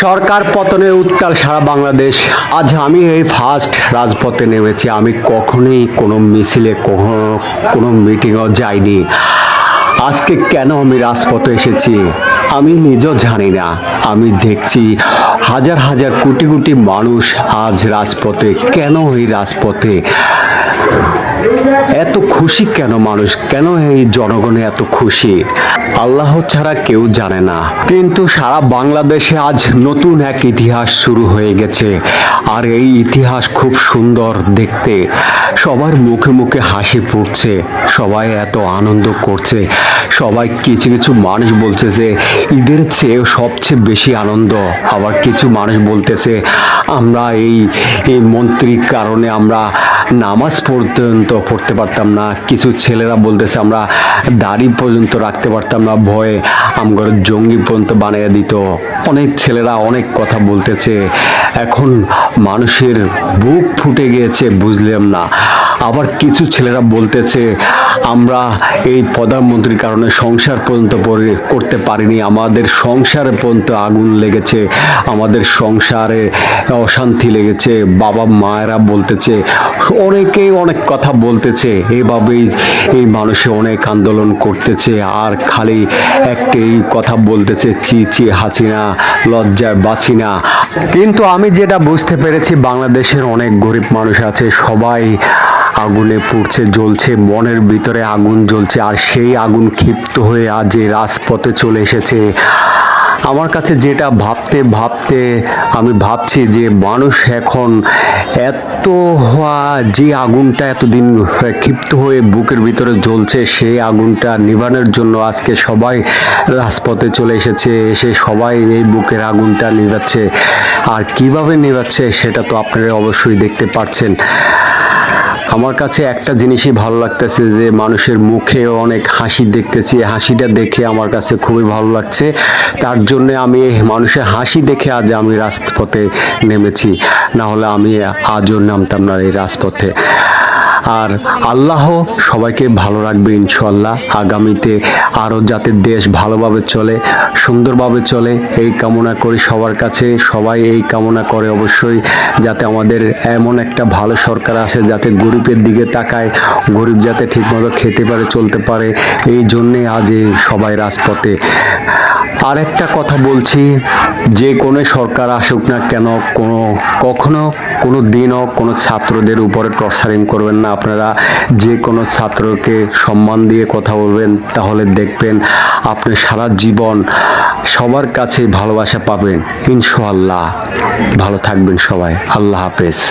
সরকার পতনের উত্তাল সারা বাংলাদেশ। আজ আমি এই ফার্স্ট রাজপথে নেমেছি। আমি কখনোই কোনো মিছিলে, কখনো কোনো মিটিংও যাইনি। আজকে কেন আমি রাজপথে এসেছি? আমি নিজেও জানি না। আমি দেখছি হাজার হাজার কোটি কোটি মানুষ আজ রাজপথে। কেন এই রাজপথে? এত খুশি কেন মানুষ? কেন এই জনগণে এত খুশি? আল্লাহ ছাড়া কেউ জানে না। কিন্তু সারা বাংলাদেশে আজ নতুন এক ইতিহাস শুরু হয়ে গেছে। আর এই ইতিহাস খুব সুন্দর দেখতে। সবার মুখে মুখে হাসি ফুটছে। সবাই এত আনন্দ করছে। সবাই কিছু কিছু মানুষ বলছে যে ঈদের চেয়ে সবচেয়ে বেশি আনন্দ। আবার কিছু মানুষ বলতেছে, আমরা এই এই মন্ত্রীর কারণে আমরা নামাজ পর্যন্ত পড়তে পারতাম না। কিছু ছেলেরা বলতেছে, আমরা দাড়ি পর্যন্ত রাখতে পারতাম না। ভয়ে আমগর জঙ্গি পর্যন্ত বানিয়ে দিত। অনেক ছেলেরা অনেক কথা বলতেছে। এখন মানুষের বুক ফুটে গিয়েছে, বুঝলাম না। আবার কিছু ছেলেরা বলতেছে, আমরা এই প্রধানমন্ত্রীর কারণে সংসার পর্যন্ত পরি- করতে পারিনি। আমাদের সংসারে পর্যন্ত আগুন লেগেছে। আমাদের সংসারে অশান্তি লেগেছে। বাবা মায়েরা বলতেছে অনেকেই অনেক কথা বলতেছে। এভাবেই এই মানুষে অনেক আন্দোলন করতেছে। আর খালি একটাই কথা বলতেছে চি চি হাসিনা, লজ্জায় বাঁচি না কিন্তু আমি যেটা বুঝতে পেরেছি, বাংলাদেশের অনেক গরিব মানুষ আছে, সবাই আগুনে পুড়ছে, জ্বলছে মনের ভিতরে আগুন জ্বলছে, আর সেই আগুন ক্ষিপ্ত হয়ে আজ এই রাজপথে চলে এসেছে। আমার কাছে যেটা ভাবতে ভাবতে আমি ভাবছি যে মানুষ এখন এত হওয়া, যে আগুনটা এতদিন ক্ষিপ্ত হয়ে বুকের ভিতরে জ্বলছে, সেই আগুনটা নিভানোর জন্য আজকে সবাই রাজপথে চলে এসেছে, এসে সবাই এই বুকের আগুনটা নিভাচ্ছে। আর কীভাবে নিভাচ্ছে সেটা তো আপনারা অবশ্যই দেখতে পাচ্ছেন আমার কাছে একটা জিনিসই ভালো লাগতেছে যে মানুষের মুখে অনেক হাসি দেখতেছি। হাসিটা দেখে আমার কাছে খুবই ভালো লাগছে। তার জন্য আমি মানুষের হাসি দেখে আজ আমি রাজপথে নেমেছি। না হলে আমি আজও নামতাম না এই রাজপথে। আর আল্লাহ সবাইকে ভালো রাখবে ইনশাল্লাহ আগামীতে আরও যাতে দেশ ভালোভাবে চলে, সুন্দরভাবে চলে, এই কামনা করি সবার কাছে। সবাই এই কামনা করে অবশ্যই যাতে আমাদের এমন একটা ভালো সরকার আসে যাতে গরিবের দিকে তাকায়, গরিব যাতে ঠিকমতো খেতে পারে, চলতে পারে। এই জন্যে আজ সবাই রাজপথে আর একটা কথা বলছি, যে কোনো সরকার আসুক না কেন, কোনো কখনো কোনো দিনও কোনো ছাত্রদের উপরে টর্চারিং করবেন না। আপনারা যে কোনো ছাত্রকে সম্মান দিয়ে কথা বলবেন, তাহলে দেখবেন আপনি সারা জীবন সবার কাছে ভালোবাসা পাবেন। ইনশাআল্লাহ। ভালো থাকবেন সবাই। আল্লাহ হাফেজ।